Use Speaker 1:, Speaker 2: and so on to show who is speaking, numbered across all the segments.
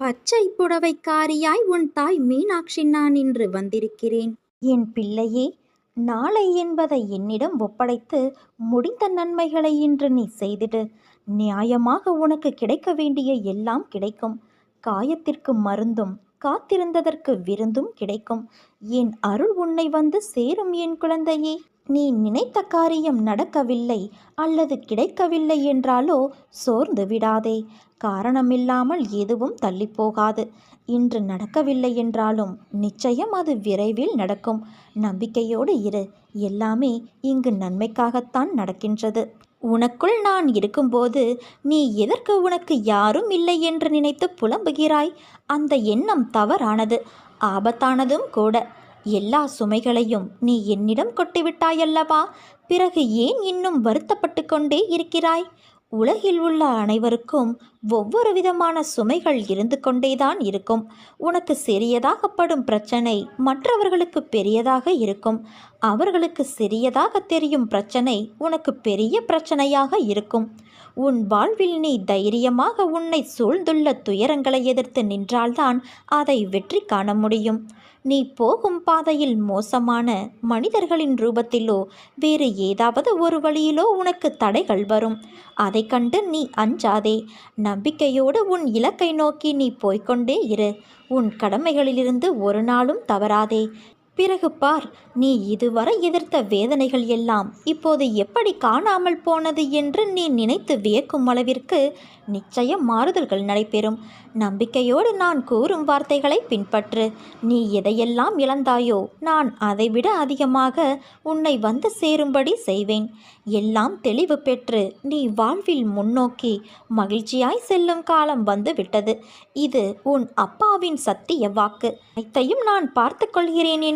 Speaker 1: பச்சை புடவைக்காரியாய் உன் தாய் மீனாட்சி நான் இன்று வந்திருக்கிறேன்.
Speaker 2: என் பிள்ளையே நாளை என்பதை என்னிடம் ஒப்படைத்து முடிந்த நன்மைகளை இன்று நீ செய்திடு. நியாயமாக உனக்கு கிடைக்க வேண்டிய எல்லாம் கிடைக்கும். காயத்திற்கு மருந்தும் காத்திருந்ததற்கு விருந்தும் கிடைக்கும். என் அருள் உன்னை வந்து சேரும் என் குழந்தையே. நீ நினைத்த காரியம் நடக்கவில்லை அல்லது கிடைக்கவில்லை என்றாலோ சோர்ந்து விடாதே. காரணமில்லாமல் எதுவும் தள்ளிப்போகாது. இன்று நடக்கவில்லை என்றாலும் நிச்சயம் அது விரைவில் நடக்கும். நம்பிக்கையோடு இரு. எல்லாமே இங்கு நன்மைக்காகத்தான் நடக்கின்றது. உனக்குள் நான் இருக்கும்போது நீ எதற்கு உனக்கு யாரும் இல்லை என்று நினைத்து புலம்புகிறாய்? அந்த எண்ணம் தவறானது. ஆபத்தானதும் கூட. எல்லா சுமைகளையும் நீ என்னிடம் கொட்டிவிட்டாயல்லவா? பிறகு ஏன் இன்னும் வருத்தப்பட்டு கொண்டே இருக்கிறாய்? உலகில் உள்ள அனைவருக்கும் ஒவ்வொரு விதமான சுமைகள் இருந்து கொண்டேதான் இருக்கும். உனக்கு சிறியதாகப்படும் பிரச்சனை மற்றவர்களுக்கு பெரியதாக இருக்கும். அவர்களுக்கு சிறியதாக தெரியும் பிரச்சனை உனக்கு பெரிய பிரச்சனையாக இருக்கும். உன் வாழ்வில் நீ தைரியமாக உன்னை சூழ்ந்துள்ள துயரங்களை எதிர்த்து நின்றால்தான் அதை வெற்றி காண முடியும். நீ போகும் பாதையில் மோசமான மனிதர்களின் ரூபத்திலோ வேறு ஏதாவது ஒரு வழியிலோ உனக்கு தடைகள் வரும். அதை கண்டு நீ அஞ்சாதே. நம்பிக்கையோடு உன் இலக்கை நோக்கி நீ போய்கொண்டே இரு. உன் கடமைகளிலிருந்து ஒரு நாளும் தவறாதே. பிறகு பார் நீ இதுவரை எதிர்த்த வேதனைகள் எல்லாம் இப்போது எப்படி காணாமல் போனது என்று நீ நினைத்து வியக்கும் அளவிற்கு நிச்சயம் மாறுதல்கள் நடைபெறும். நம்பிக்கையோடு நான் கூறும் வார்த்தைகளை பின்பற்று. நீ எதையெல்லாம் இழந்தாயோ நான் அதைவிட அதிகமாக உன்னை வந்து சேரும்படி செய்வேன். எல்லாம் தெளிவு பெற்று நீ வாழ்வில் முன்னோக்கி மகிழ்ச்சியாய் செல்லும் காலம் வந்து விட்டது. இது உன் அப்பாவின் சத்திய வாக்கு. அனைத்தையும் நான் பார்த்து கொள்கிறேன்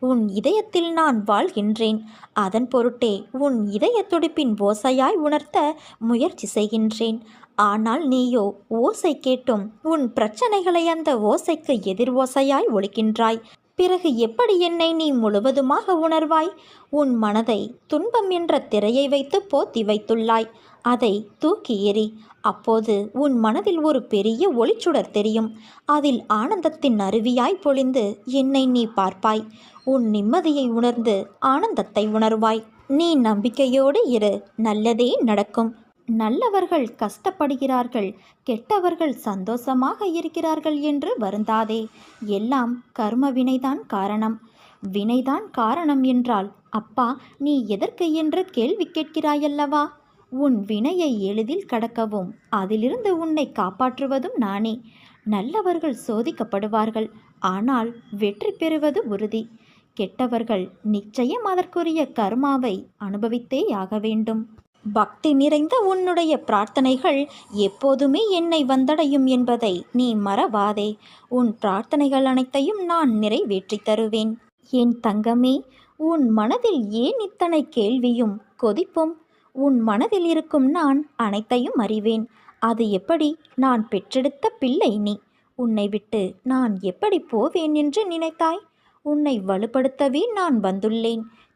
Speaker 2: உன் இதயத்தில் நான் வாழ்கின்றேன். அதன் பொருட்டே உன் இதய துடிப்பின் ஓசையாய் உணர்த்த முயற்சி செய்கின்றேன். ஆனால் நீயோ ஓசை கேட்டும். உன் பிரச்சனைகளை அந்த ஓசைக்கு எதிர் ஓசையாய் ஒழிக்கின்றாய். பிறகு எப்படி என்னை நீ முழுவதுமாக உணர்வாய்? உன் மனதை துன்பம் என்ற திரையை வைத்து போத்தி வைத்துள்ளாய். அதை தூக்கி எறி அப்போது உன் மனதில் ஒரு பெரிய ஒளிச்சுடர் தெரியும். அதில் ஆனந்தத்தின் அருவியாய் பொழிந்து என்னை நீ பார்ப்பாய். உன் நிம்மதியை உணர்ந்து ஆனந்தத்தை உணர்வாய். நீ நம்பிக்கையோடு இரு நல்லதே நடக்கும். நல்லவர்கள் கஷ்டப்படுகிறார்கள் கெட்டவர்கள் சந்தோஷமாக இருக்கிறார்கள் என்று வருந்தாதே. எல்லாம் கர்ம வினைதான் காரணம். வினைதான் காரணம் என்றால் அப்பா நீ எதற்கு என்று கேள்வி கேட்கிறாயல்லவா? உன் வினையை எளிதில் கடக்கவும் அதிலிருந்து உன்னை காப்பாற்றுவதும் நானே. நல்லவர்கள் சோதிக்கப்படுவார்கள் ஆனால் வெற்றி பெறுவது உறுதி. கெட்டவர்கள் நிச்சயம் அதற்குரிய கர்மாவை அனுபவித்தே ஆக வேண்டும். பக்தி நிறைந்த உன்னுடைய பிரார்த்தனைகள் எப்போதுமே என்னை வந்தடையும் என்பதை நீ மறவாதே. உன் பிரார்த்தனைகள் அனைத்தையும் நான் நிறைவேற்றி தருவேன். என் தங்கமே உன் மனதில் ஏன் இத்தனை கேள்வியும் கொதிப்பும்? உன் மனதில் இருக்கும் நான் அனைத்தையும் அறிவேன். அது எப்படி? நான் பெற்றெடுத்த பிள்ளை நீ. உன்னை விட்டு நான் எப்படி போவேன் என்று நினைத்தாய்? உன்னை வலுப்படுத்தவே நான் வந்துள்ளேன்.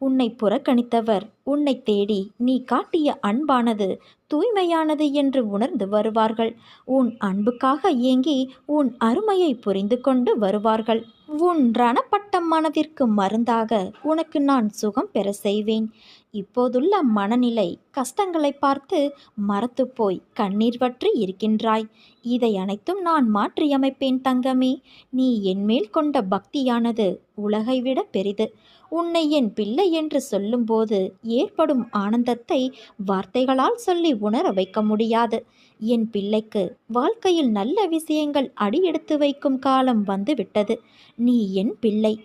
Speaker 2: உன்னை புறக்கணித்தவர். உன்னை தேடி நீ காட்டிய அன்பானது தூய்மையானது என்று உணர்ந்து வருவார்கள். உன் அன்புக்காக ஏங்கி உன் அருமையை புரிந்து கொண்டு வருவார்கள். உன் ரணப்பட்ட மனதிற்கு மருந்தாக உனக்கு நான் சுகம் பெற செய்வேன். இப்போதுள்ள மனநிலை கஷ்டங்களை பார்த்து மறத்து போய் கண்ணீர் வற்றி இருக்கின்றாய். இதை அனைத்தும் நான் மாற்றியமைப்பேன் தங்கமே. நீ என்மேல் கொண்ட பக்தியானது உலகை விட பெரிது. உன்னை என் பிள்ளை என்று சொல்லும்போது ஏற்படும் ஆனந்தத்தை வார்த்தைகளால் சொல்லி உணர வைக்க முடியாது. என் பிள்ளைக்கு வாழ்க்கையில் நல்ல விஷயங்கள் அடியெடுத்து வைக்கும் காலம் வந்துவிட்டது. நீ என் பிள்ளை.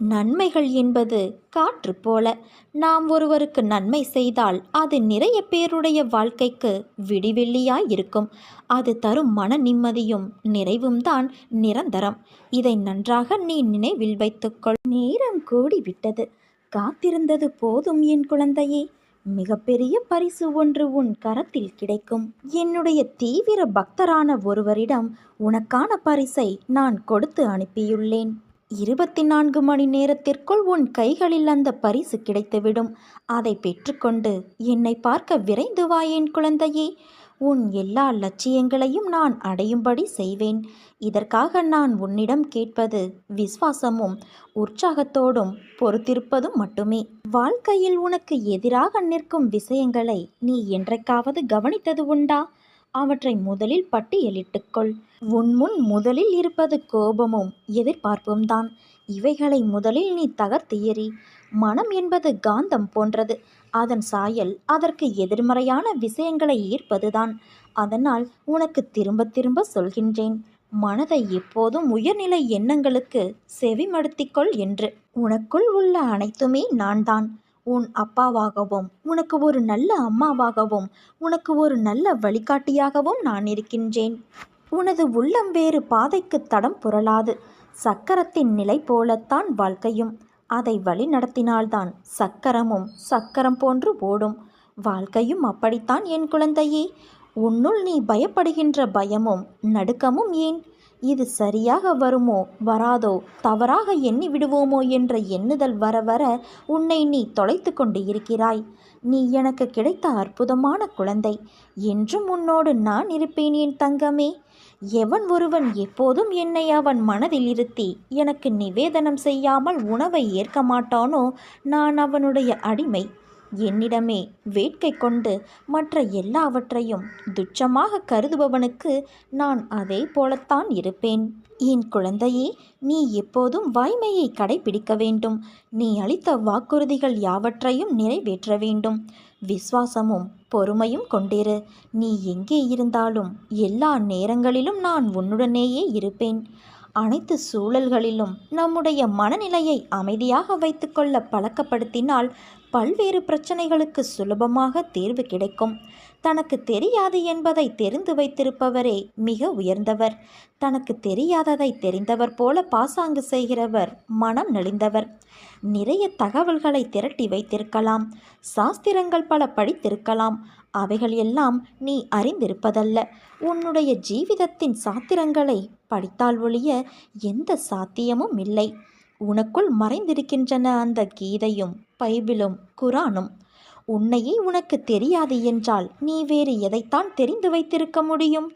Speaker 2: நன்மைகள் என்பது காற்று போல. நாம் ஒருவருக்கு நன்மை செய்தால் அது நிறைய பேருடைய வாழ்க்கைக்கு விடிவெள்ளியாய் இருக்கும். அது தரும் மன நிம்மதியும் நிறைவும் தான் நிரந்தரம். இதை நன்றாக நீ நினைவில் வைத்துக்கொள். நேரம் கூடிவிட்டது. காத்திருந்தது போதும் என் குழந்தையே. மிகப்பெரிய பரிசு ஒன்று உன் கரத்தில் கிடைக்கும். என்னுடைய தீவிர பக்தரான ஒருவரிடம் உனக்கான பரிசை நான் கொடுத்து அனுப்பியுள்ளேன். இருபத்தி நான்கு மணி நேரத்திற்குள் உன் கைகளில் அந்த பரிசு கிடைத்துவிடும். அதை பெற்றுக்கொண்டு என்னை பார்க்க விரைந்து வா என் குழந்தையே. உன் எல்லா லட்சியங்களையும் நான் அடையும்படி செய்வேன். இதற்காக நான் உன்னிடம் கேட்பது விசுவாசமும் உற்சாகத்தோடும் பொறுத்திருப்பதும் மட்டுமே. வாழ்க்கையில் உனக்கு எதிராக நிற்கும் விஷயங்களை நீ என்றைக்காவது கவனித்தது உண்டா? அவற்றை முதலில் பட்டியலிட்டுக்கொள் உன் முன் முதலில் இருப்பது கோபமும் எதிர்பார்ப்பும் தான். இவைகளை முதலில் நீ தகர்த்து எறி மனம் என்பது காந்தம் போன்றது. அதன் சாயல் அதற்கு எதிர்மறையான விஷயங்களை ஈர்ப்பதுதான் அதனால் உனக்கு திரும்ப திரும்ப சொல்கின்றேன் மனதை எப்போதும் உயர்நிலை எண்ணங்களுக்கு செவிமடுத்திக்கொள் என்று. உனக்குள் உள்ள அனைத்துமே நான் தான். உன் அப்பாவாகவும் உனக்கு ஒரு நல்ல அம்மாவாகவும் உனக்கு ஒரு நல்ல வழிகாட்டியாகவும் நான் இருக்கின்றேன். உனது உள்ளம் வேறு பாதைக்கு தடம் புரளாது. சக்கரத்தின் நிலை போலத்தான் வாழ்க்கையும். அதை வழி நடத்தினால்தான் சக்கரமும் சக்கரம் போன்று ஓடும். வாழ்க்கையும் அப்படித்தான் என் குழந்தையே. உன்னுள் நீ பயப்படுகின்ற பயமும் நடுக்கமும் ஏன்? இது சரியாக வருமோ வராதோ தவறாக எண்ணி விடுவோமோ என்ற எண்ணுதல் வர வர உன்னை நீ தொலைத்து கொண்டு இருக்கிறாய். நீ எனக்கு கிடைத்த அற்புதமான குழந்தை. என்றும் உன்னோடு நான் இருப்பேன் என் தங்கமே. எவன் ஒருவன் எப்போதும் என்னை அவன் மனதில் இருத்தி எனக்கு நிவேதனம் செய்யாமல் உணவை ஏற்க மாட்டானோ நான் அவனுடைய அடிமை. என்னிடமே வேட்கை கொண்டு மற்ற எல்லாவற்றையும் துச்சமாக கருதுபவனுக்கு நான் அதே போலத்தான் இருப்பேன். என் குழந்தையே நீ எப்போதும் வாய்மையை கடைபிடிக்க வேண்டும். நீ அளித்த வாக்குறுதிகள் யாவற்றையும் நிறைவேற்ற வேண்டும். விசுவாசமும் பொறுமையும் கொண்டிரு. நீ எங்கே இருந்தாலும் எல்லா நேரங்களிலும் நான் உன்னுடனேயே இருப்பேன். அனைத்து சூழல்களிலும் நம்முடைய மனநிலையை அமைதியாக வைத்துக்கொள்ள பழக்கப்படுத்தினால் பல்வேறு பிரச்சனைகளுக்கு சுலபமாக தீர்வு கிடைக்கும். தனக்கு தெரியாது என்பதை தெரிந்து வைத்திருப்பவரே மிக உயர்ந்தவர். தனக்கு தெரியாததை தெரிந்தவர் போல பாசாங்கு செய்கிறவர் மனம் நெளிந்தவர். நிறைய தகவல்களை திரட்டி வைத்திருக்கலாம். சாஸ்திரங்கள் பல படித்திருக்கலாம். அவைகள் எல்லாம் நீ அறிந்திருப்பதல்ல. உன்னுடைய ஜீவிதத்தின் சாத்திரங்களை படித்தால் ஒழிய எந்த சாத்தியமும் இல்லை. உனக்குள் மறைந்திருக்கின்றன அந்த கீதையும். பைபிளும் குரானும். உன்னையே உனக்கு தெரியாது என்றால் நீ வேறு எதைத்தான் தெரிந்து வைத்திருக்க முடியும்?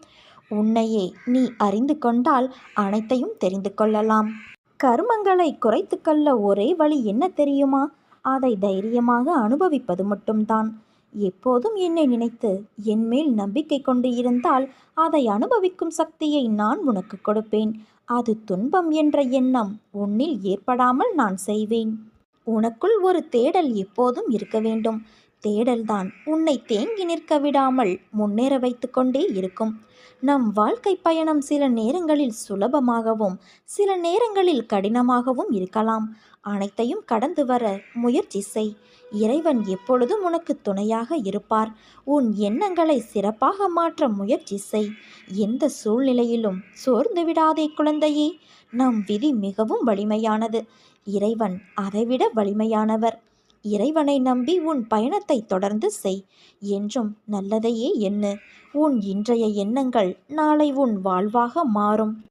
Speaker 2: உன்னையே நீ அறிந்து கொண்டால் அனைத்தையும் தெரிந்து கொள்ளலாம். கர்மங்களை குறைத்து கொள்ள ஒரே வழி என்ன தெரியுமா? அதை தைரியமாக அனுபவிப்பது மட்டும்தான். எப்போதும் என்னை நினைத்து என்மேல் நம்பிக்கை கொண்டு இருந்தால் அதை அனுபவிக்கும் சக்தியை நான் உனக்கு கொடுப்பேன். அது துன்பம் என்ற எண்ணம் உன்னில் ஏற்படாமல் நான் செய்வேன். உனக்குள் ஒரு தேடல் எப்போதும் இருக்க வேண்டும். தேடல்தான் உன்னை தேங்கி நிற்க விடாமல் முன்னேற வைத்து கொண்டே இருக்கும். நம் வாழ்க்கை பயணம் சில நேரங்களில் சுலபமாகவும் சில நேரங்களில் கடினமாகவும் இருக்கலாம். அனைத்தையும் கடந்து வர முயற்சி செய். இறைவன் எப்பொழுதும் உனக்கு துணையாக இருப்பார். உன் எண்ணங்களை சிறப்பாக மாற்ற முயற்சி செய். எந்த சூழ்நிலையிலும் சோர்ந்து விடாதே குழந்தையே. நம் விதி மிகவும் வலிமையானது. இறைவன் அதைவிட வலிமையானவர். இறைவனை நம்பி உன் பயணத்தை தொடர்ந்து செய். என்றும் நல்லதையே எண்ணு. உன் இன்றைய எண்ணங்கள் நாளை உன் வாழ்வாக மாறும்.